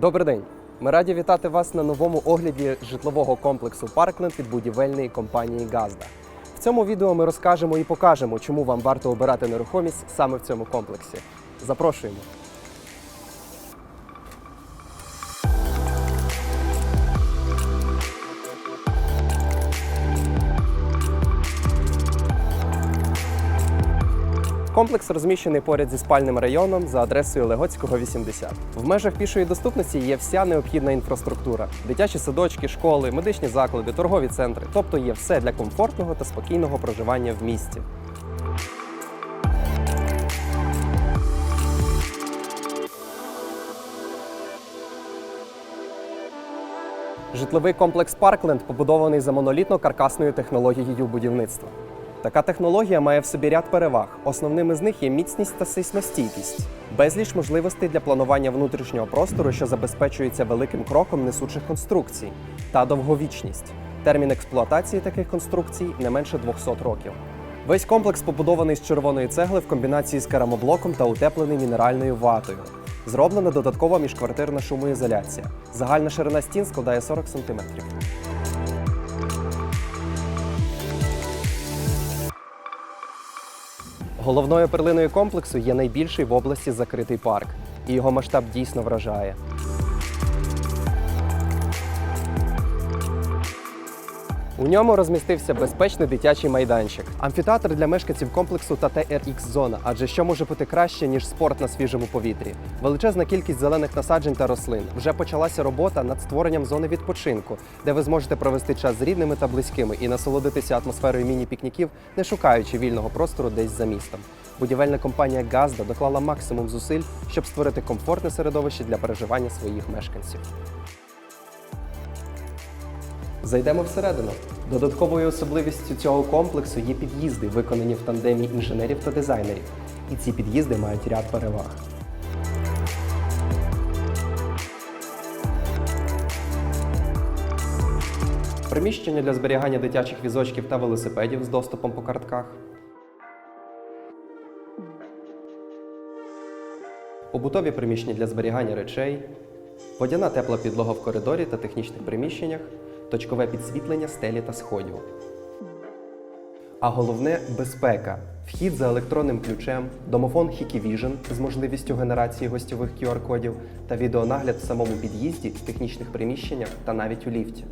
Добрий день! Ми раді вітати вас на новому огляді житлового комплексу Паркленд від будівельної компанії Газда. В цьому відео ми розкажемо і покажемо, чому вам варто обирати нерухомість саме в цьому комплексі. Запрошуємо! Комплекс розміщений поряд зі спальним районом за адресою Легоцького 80. В межах пішої доступності є вся необхідна інфраструктура: дитячі садочки, школи, медичні заклади, торгові центри. Тобто є все для комфортного та спокійного проживання в місті. Житловий комплекс Паркленд побудований за монолітно-каркасною технологією будівництва. Така технологія має в собі ряд переваг. Основними з них є міцність та сейсмостійкість, безліч можливостей для планування внутрішнього простору, що забезпечується великим кроком несучих конструкцій, та довговічність. Термін експлуатації таких конструкцій не менше 200 років. Весь комплекс побудований з червоної цегли в комбінації з керамоблоком та утеплений мінеральною ватою. Зроблена додаткова міжквартирна шумоізоляція. Загальна ширина стін складає 40 см. Головною перлиною комплексу є найбільший в області закритий парк, і його масштаб дійсно вражає. У ньому розмістився безпечний дитячий майданчик, амфітеатр для мешканців комплексу та TRX зона, адже що може бути краще ніж спорт на свіжому повітрі. Величезна кількість зелених насаджень та рослин. Вже почалася робота над створенням зони відпочинку, де ви зможете провести час з рідними та близькими і насолодитися атмосферою міні-пікніків, не шукаючи вільного простору десь за містом. Будівельна компанія Газда доклала максимум зусиль, щоб створити комфортне середовище для переживання своїх мешканців. Зайдемо всередину. Додатковою особливістю цього комплексу є під'їзди, виконані в тандемі інженерів та дизайнерів. І ці під'їзди мають ряд переваг. Приміщення для зберігання дитячих візочків та велосипедів з доступом по картках. Побутові приміщення для зберігання речей, водяна тепла підлога в коридорі та технічних приміщеннях, точкове підсвітлення стелі та сходів. А головне безпека. Вхід за електронним ключем, домофон Hikvision з можливістю генерації гостьових QR-кодів та відеонагляд в самому під'їзді, технічних приміщеннях та навіть у ліфті.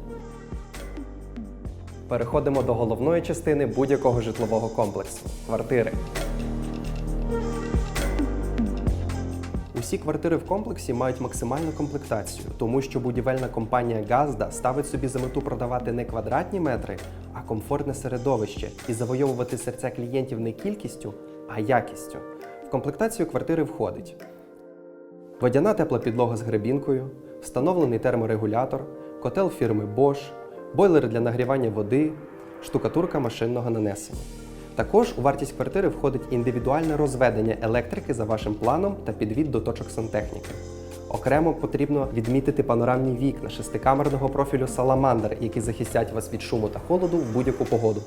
Переходимо до головної частини будь-якого житлового комплексу квартири. Усі квартири в комплексі мають максимальну комплектацію, тому що будівельна компанія Газда ставить собі за мету продавати не квадратні метри, а комфортне середовище і завойовувати серця клієнтів не кількістю, а якістю. В комплектацію квартири входить водяна тепла підлога з гребінкою, встановлений терморегулятор, котел фірми Bosch, бойлер для нагрівання води, штукатурка машинного нанесення. Також у вартість квартири входить індивідуальне розведення електрики за вашим планом та підвід до точок сантехніки. Окремо потрібно відмітити панорамні вікна шестикамерного профілю Salamander, які захистять вас від шуму та холоду в будь-яку погоду.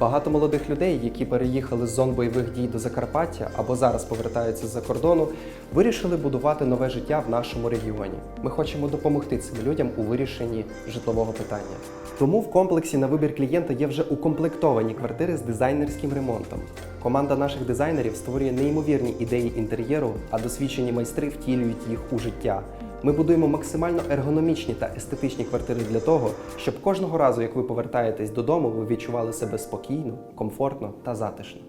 Багато молодих людей, які переїхали з зон бойових дій до Закарпаття або зараз повертаються з-за кордону, вирішили будувати нове життя в нашому регіоні. Ми хочемо допомогти цим людям у вирішенні житлового питання. Тому в комплексі на вибір клієнта є вже укомплектовані квартири з дизайнерським ремонтом. Команда наших дизайнерів створює неймовірні ідеї інтер'єру, а досвідчені майстри втілюють їх у життя. Ми будуємо максимально ергономічні та естетичні квартири для того, щоб кожного разу, як ви повертаєтесь додому, ви відчували себе спокійно, комфортно та затишно.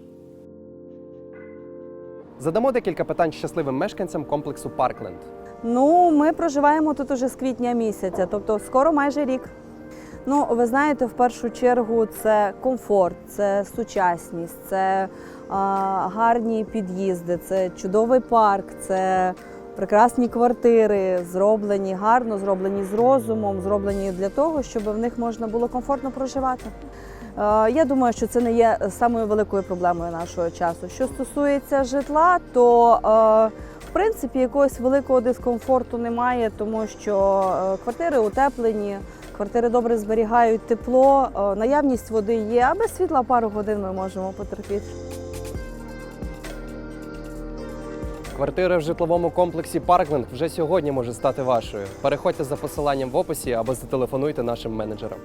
Задамо декілька питань щасливим мешканцям комплексу Паркленд. Ну, ми проживаємо тут уже з квітня місяця, тобто скоро майже рік. Ну, ви знаєте, в першу чергу це комфорт, це сучасність, це а, гарні під'їзди, це чудовий парк, це прекрасні квартири, зроблені гарно, зроблені з розумом, зроблені для того, щоб в них можна було комфортно проживати. Е, Я думаю, що це не є самою великою проблемою нашого часу. Що стосується житла, то е, в принципі якогось великого дискомфорту немає, тому що е, квартири утеплені, квартири добре зберігають тепло, наявність води є, а без світла пару годин ми можемо потерпіти. Квартира в житловому комплексі Паркленд вже сьогодні може стати вашою. Переходьте за посиланням в описі або зателефонуйте нашим менеджерам.